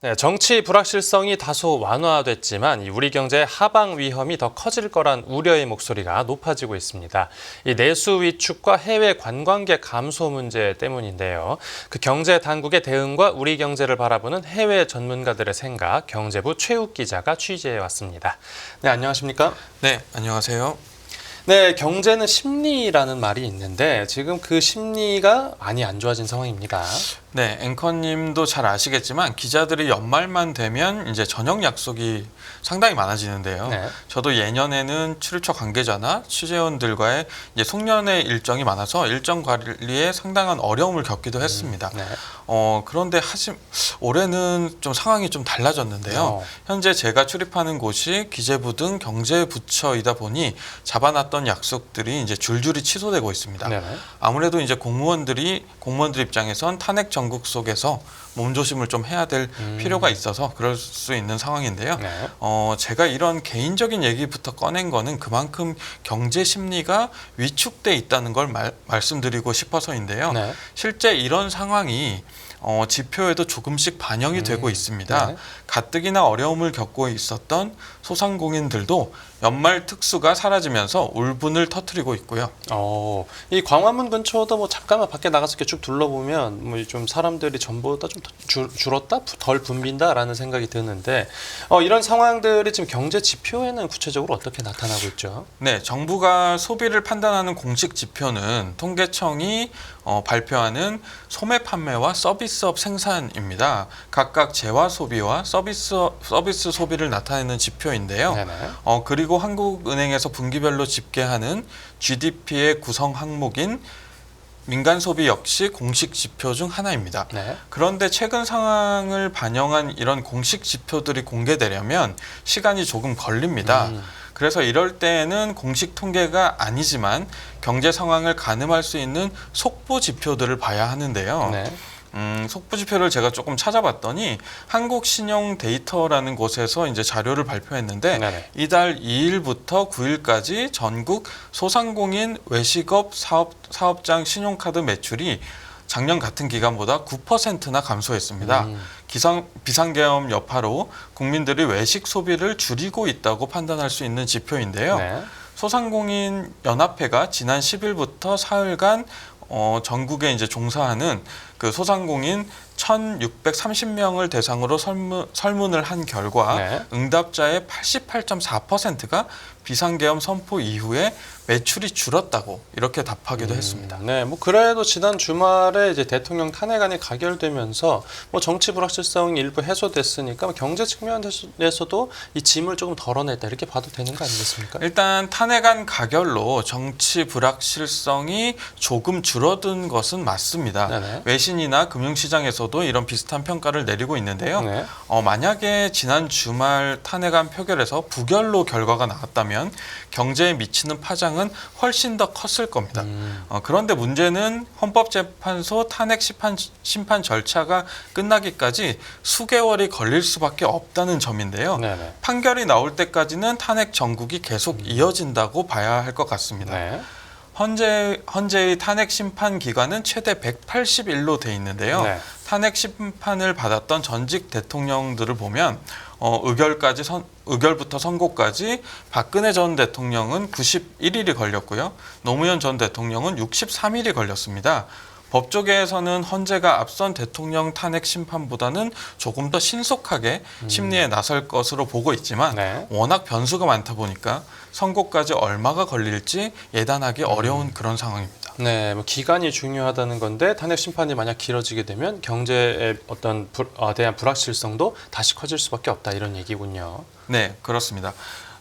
네, 정치 불확실성이 다소 완화됐지만 이 우리 경제의 하방 위험이 더 커질 거란 우려의 목소리가 높아지고 있습니다. 이 내수 위축과 해외 관광객 감소 문제 때문인데요. 그 경제 당국의 대응과 우리 경제를 바라보는 해외 전문가들의 생각 경제부 최욱 기자가 취재해 왔습니다. 네, 안녕하십니까? 네, 안녕하세요. 네, 경제는 심리라는 말이 있는데 지금 그 심리가 많이 안 좋아진 상황입니다. 네, 앵커님도 잘 아시겠지만 기자들이 연말만 되면 이제 저녁 약속이 상당히 많아지는데요. 네. 저도 예년에는 출입처 관계자나 취재원들과의 이제 송년회 일정이 많아서 일정 관리에 상당한 어려움을 겪기도 했습니다. 네. 어, 그런데 하지 올해는 좀 상황이 좀 달라졌는데요. 어. 현재 제가 출입하는 곳이 기재부 등 경제부처이다 보니 잡아놨던 약속들이 이제 줄줄이 취소되고 있습니다. 네네. 아무래도 이제 공무원들이 공무원들 입장에선 탄핵 전국 속에서 몸조심을 좀 해야 될 음. 필요가 있어서 그럴 수 있는 상황인데요. 네. 어, 제가 이런 개인적인 얘기부터 꺼낸 거는 그만큼 경제 심리가 위축돼 있다는 걸 말, 말씀드리고 싶어서인데요. 네. 실제 이런 상황이 어, 지표에도 조금씩 반영이 음, 되고 있습니다. 네. 가뜩이나 어려움을 겪고 있었던 소상공인들도 연말 특수가 사라지면서 울분을 터뜨리고 있고요. 어, 이 광화문 근처도 뭐 잠깐만 밖에 나가서 이렇게 쭉 둘러보면 뭐 좀 사람들이 전보다 좀더 줄- 줄었다, 부- 덜 붐빈다라는 생각이 드는데 어, 이런 상황들이 지금 경제 지표에는 구체적으로 어떻게 나타나고 있죠? 네, 정부가 소비를 판단하는 공식 지표는 통계청이 어, 발표하는 소매 판매와 서비스업 생산입니다. 각각 재화 소비와 서비스 서비스 소비를 나타내는 지표인데요. 네네. 어, 그리고 한국은행에서 분기별로 집계하는 GDP의 구성 항목인 민간 소비 역시 공식 지표 중 하나입니다. 네. 그런데 최근 상황을 반영한 이런 공식 지표들이 공개되려면 시간이 조금 걸립니다. 음, 그래서 이럴 때에는 공식 통계가 아니지만 경제 상황을 가늠할 수 있는 속보 지표들을 봐야 하는데요. 네. 음, 속보 지표를 제가 조금 찾아봤더니 한국 신용 데이터라는 곳에서 이제 자료를 발표했는데 네네. 이달 2일부터 9일까지 전국 소상공인 외식업 사업 사업장 신용카드 매출이 작년 같은 기간보다 9%나 감소했습니다. 음, 기상 비상계엄 여파로 국민들이 외식 소비를 줄이고 있다고 판단할 수 있는 지표인데요. 네. 소상공인 연합회가 지난 10일부터 사흘간 어, 전국에 이제 종사하는 그 소상공인 1,630명을 대상으로 설문, 설문을 한 결과 네. 응답자의 88.4%가 비상계엄 선포 이후에 매출이 줄었다고 이렇게 답하기도 했습니다. 네, 뭐 그래도 지난 주말에 이제 대통령 탄핵안이 가결되면서 뭐 정치 불확실성이 일부 해소됐으니까 뭐 경제 측면에서도 이 짐을 조금 덜어냈다 이렇게 봐도 되는 거 아니겠습니까? 일단 탄핵안 가결로 정치 불확실성이 조금 줄어든 것은 맞습니다. 네네. 외신 이나 금융시장에서도 이런 비슷한 평가를 내리고 있는데요. 네. 어, 만약에 지난 주말 탄핵안 표결에서 부결로 결과가 나왔다면 경제에 미치는 파장은 훨씬 더 컸을 겁니다. 음, 어, 그런데 문제는 헌법재판소 탄핵 심판, 심판 절차가 끝나기까지 수개월이 걸릴 수밖에 없다는 점인데요. 네네. 판결이 나올 때까지는 탄핵 전국이 계속 이어진다고 봐야 할 것 같습니다. 네. 현재 현재의 탄핵 심판 기간은 최대 180일로 돼 있는데요. 네. 탄핵 심판을 받았던 전직 대통령들을 보면 어, 의결까지 선, 의결부터 선고까지 박근혜 전 대통령은 91일이 걸렸고요. 노무현 전 대통령은 63일이 걸렸습니다. 법조계에서는 헌재가 앞선 대통령 탄핵 심판보다는 조금 더 신속하게 심리에 나설 것으로 보고 있지만 네. 워낙 변수가 많다 보니까 선고까지 얼마가 걸릴지 예단하기 어려운 그런 상황입니다. 네, 뭐 기간이 중요하다는 건데 탄핵 심판이 만약 길어지게 되면 경제에 어떤 불, 어, 대한 불확실성도 다시 커질 수밖에 없다 이런 얘기군요. 네, 그렇습니다.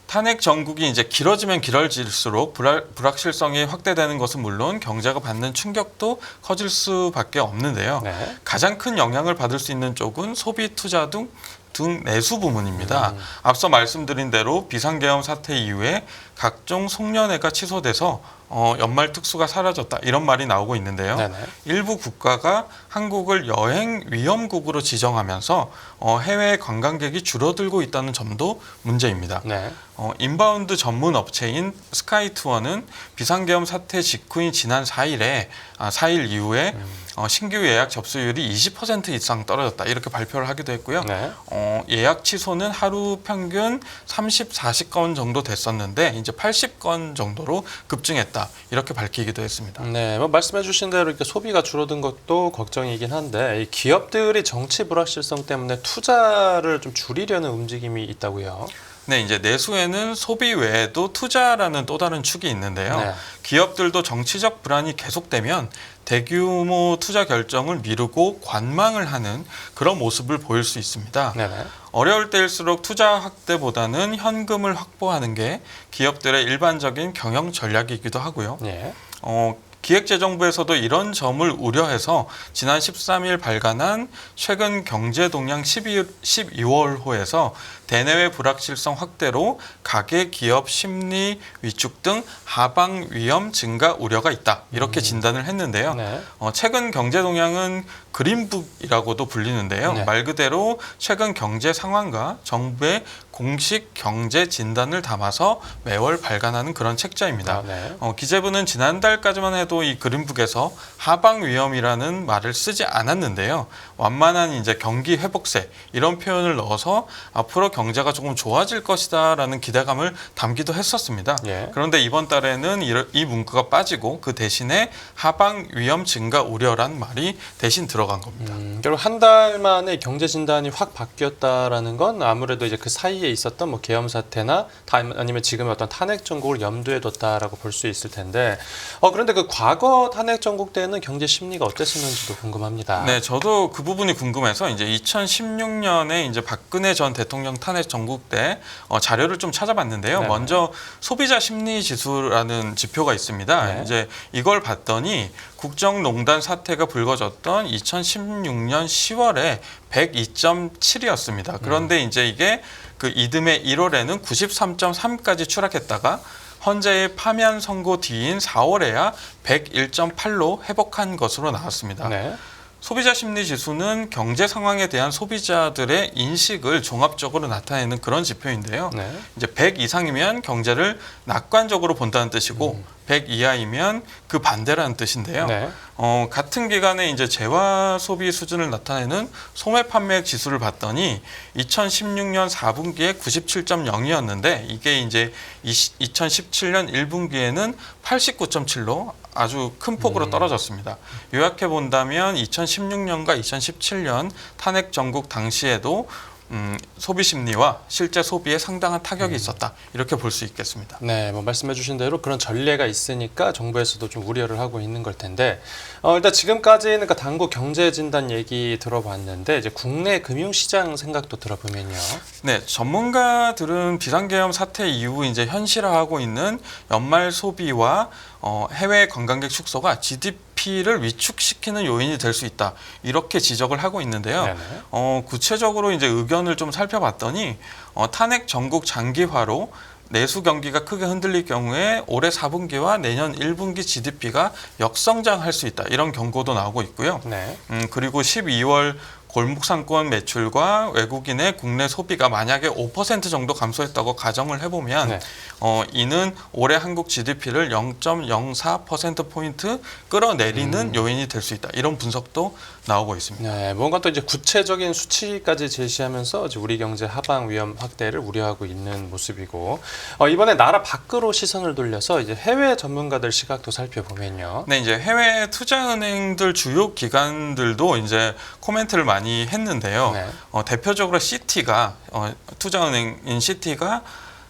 탄핵 전국이 이제 길어지면 길어질수록 불확, 불확실성이 확대되는 것은 물론 경제가 받는 충격도 커질 수밖에 없는데요. 네. 가장 큰 영향을 받을 수 있는 쪽은 소비 투자 등, 등 내수 부문입니다. 음. 앞서 말씀드린 대로 비상계엄 사태 이후에 각종 송년회가 취소돼서 어, 연말 특수가 사라졌다 이런 말이 나오고 있는데요. 네네. 일부 국가가 한국을 여행 위험국으로 지정하면서 어, 해외 관광객이 줄어들고 있다는 점도 문제입니다. 네. 어, 인바운드 전문 업체인 스카이투어는 비상계엄 사태 직후인 지난 4일에 아, 4일 이후에 어, 신규 예약 접수율이 20% 이상 떨어졌다 이렇게 발표를 하기도 했고요. 네. 어, 예약 취소는 하루 평균 30, 40건 정도 됐었는데 이제 80건 정도로 급증했다 이렇게 밝히기도 했습니다. 네, 뭐 말씀해주신 대로 이렇게 소비가 줄어든 것도 걱정이긴 한데 이 기업들이 정치 불확실성 때문에 투자를 좀 줄이려는 움직임이 있다고요. 네, 이제 내수에는 소비 외에도 투자라는 또 다른 축이 있는데요. 네. 기업들도 정치적 불안이 계속되면 대규모 투자 결정을 미루고 관망을 하는 그런 모습을 보일 수 있습니다. 네네. 어려울 때일수록 투자 확대보다는 현금을 확보하는 게 기업들의 일반적인 경영 전략이기도 하고요. 예. 어, 기획재정부에서도 이런 점을 우려해서 지난 13일 발간한 최근 경제 동향 12, 12월호에서 대내외 불확실성 확대로 가계 기업 심리 위축 등 하방 위험 증가 우려가 있다. 이렇게 진단을 했는데요. 네. 어, 최근 경제 동향은 그린북이라고도 불리는데요. 네. 말 그대로 최근 경제 상황과 정부의 공식 경제 진단을 담아서 매월 발간하는 그런 책자입니다. 아, 네. 어, 기재부는 지난달까지만 해도 이 그린북에서 하방 위험이라는 말을 쓰지 않았는데요. 완만한 이제 경기 회복세 이런 표현을 넣어서 앞으로 경제가 조금 좋아질 것이다라는 기대감을 담기도 했었습니다. 예. 그런데 이번 달에는 이, 이 문구가 빠지고 그 대신에 하방 위험 증가 우려란 말이 대신 들어간 겁니다. 음, 결국 한 달 만에 경제 진단이 확 바뀌었다라는 건 아무래도 이제 그 사이에 있었던 뭐 계엄 사태나 다- 아니면 지금의 어떤 탄핵 정국을 염두에 뒀다라고 볼 수 있을 텐데 어 그런데 그 과거 탄핵 정국 때는 경제 심리가 어땠었는지도 궁금합니다. 네, 저도 그 부분이 궁금해서 이제 2016년에 이제 박근혜 전 대통령 탄핵 전국 때 어, 자료를 좀 찾아봤는데요. 네. 먼저 소비자 심리 지수라는 지표가 있습니다. 네. 이제 이걸 봤더니 국정농단 사태가 불거졌던 2016년 10월에 102.7이었습니다. 그런데 이제 이게 그 이듬해 1월에는 93.3까지 추락했다가 헌재의 파면 선고 뒤인 4월에야 101.8로 회복한 것으로 나왔습니다. 네. 소비자 심리 지수는 경제 상황에 대한 소비자들의 인식을 종합적으로 나타내는 그런 지표인데요. 네. 이제 100 이상이면 경제를 낙관적으로 본다는 뜻이고 100 이하이면 그 반대라는 뜻인데요. 음. 네. 어, 같은 기간에 이제 재화 소비 수준을 나타내는 소매 판매액 지수를 봤더니 2016년 4분기에 97.0이었는데 이게 이제 2017년 1분기에는 89.7로 아주 큰 폭으로 음. 떨어졌습니다. 요약해 본다면 2016년과 2017년 탄핵 전국 당시에도 음, 소비 심리와 실제 소비에 상당한 타격이 있었다 이렇게 볼 수 있겠습니다. 네, 뭐 말씀해주신 대로 그런 전례가 있으니까 정부에서도 좀 우려를 하고 있는 걸 텐데, 어, 일단 지금까지는 그 당국 경제 진단 얘기 들어봤는데 이제 국내 금융 시장 생각도 들어보면요. 네, 전문가들은 비상계엄 사태 이후 이제 현실화하고 있는 연말 소비와 어, 해외 관광객 축소가 GDP 를 위축시키는 요인이 될 수 있다 이렇게 지적을 하고 있는데요. 네네. 어, 구체적으로 이제 의견을 좀 살펴봤더니 어, 탄핵 전국 장기화로 내수 경기가 크게 흔들릴 경우에 올해 4분기와 내년 1분기 GDP가 역성장할 수 있다 이런 경고도 나오고 있고요. 네. 음, 그리고 12월 골목 상권 매출과 외국인의 국내 소비가 만약에 5% 정도 감소했다고 가정을 해보면 네. 어, 이는 올해 한국 GDP를 0.04% 포인트 끌어내리는 요인이 될 수 있다. 이런 분석도 나오고 있습니다. 네, 뭔가 또 이제 구체적인 수치까지 제시하면서 이제 우리 경제 하방 위험 확대를 우려하고 있는 모습이고 어, 이번에 나라 밖으로 시선을 돌려서 이제 해외 전문가들 시각도 살펴보면요. 네, 이제 해외 투자은행들 주요 기관들도 이제 코멘트를 많이 했는데요. 네. 어, 대표적으로 시티가 어, 투자은행인 시티가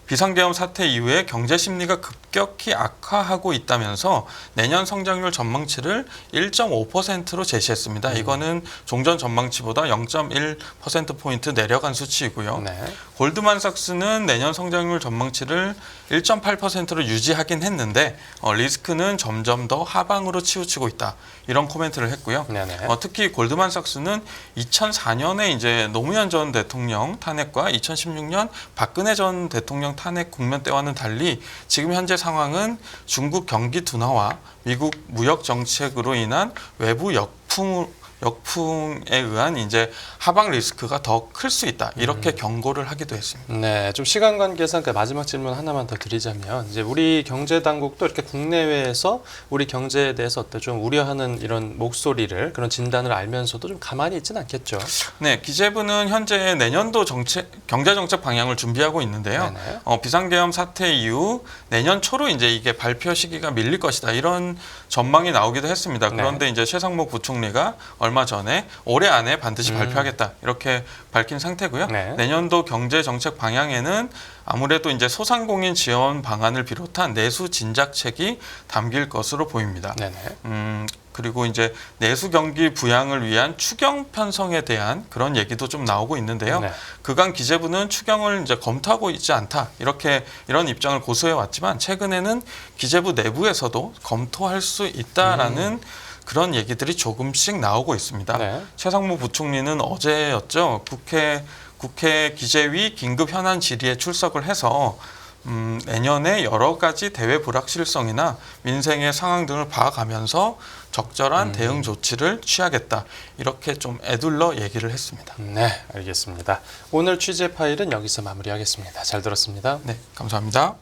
비상계엄 사태 이후에 경제 심리가 급 격히 악화하고 있다면서 내년 성장률 전망치를 1.5%로 제시했습니다. 이거는 종전 전망치보다 0.1% 포인트 내려간 수치이고요. 네. 골드만삭스는 내년 성장률 전망치를 1.8%로 유지하긴 했는데 어, 리스크는 점점 더 하방으로 치우치고 있다. 이런 코멘트를 했고요. 어, 특히 골드만삭스는 2004년에 이제 노무현 전 대통령 탄핵과 2016년 박근혜 전 대통령 탄핵 국면 때와는 달리 지금 현재 상황은 중국 경기 둔화와 미국 무역 정책으로 인한 외부 역풍 역풍에 의한 이제 하방 리스크가 더 클 수 있다 이렇게 경고를 하기도 했습니다. 네, 좀 시간 관계상 그 마지막 질문 하나만 더 드리자면 이제 우리 경제 당국도 이렇게 국내외에서 우리 경제에 대해서 어떤 좀 우려하는 이런 목소리를 그런 진단을 알면서도 좀 가만히 있지는 않겠죠. 네, 기재부는 현재 내년도 정책 경제 정책 방향을 준비하고 있는데요. 네네. 어, 비상계엄 사태 이후 내년 초로 이제 이게 발표 시기가 밀릴 것이다 이런 전망이 나오기도 했습니다. 네. 그런데 이제 최상목 부총리가 얼마 전에 올해 안에 반드시 음. 발표하겠다 이렇게 밝힌 상태고요. 네. 내년도 경제 정책 방향에는 아무래도 이제 소상공인 지원 방안을 비롯한 내수 진작책이 담길 것으로 보입니다. 네네. 음, 그리고 이제 내수 경기 부양을 위한 추경 편성에 대한 그런 얘기도 좀 나오고 있는데요. 네. 그간 기재부는 추경을 이제 검토하고 있지 않다 이렇게 이런 입장을 고수해 왔지만 최근에는 기재부 내부에서도 검토할 수 있다라는 그런 얘기들이 조금씩 나오고 있습니다. 음. 네. 최상무 부총리는 어제였죠 국회 국회 기재위 긴급 현안 질의에 출석을 해서 음, 내년에 여러 가지 대외 불확실성이나 민생의 상황 등을 봐가면서 적절한 대응 조치를 취하겠다 이렇게 좀 애둘러 얘기를 했습니다. 네, 알겠습니다. 오늘 취재 파일은 여기서 마무리하겠습니다. 잘 들었습니다. 네, 감사합니다.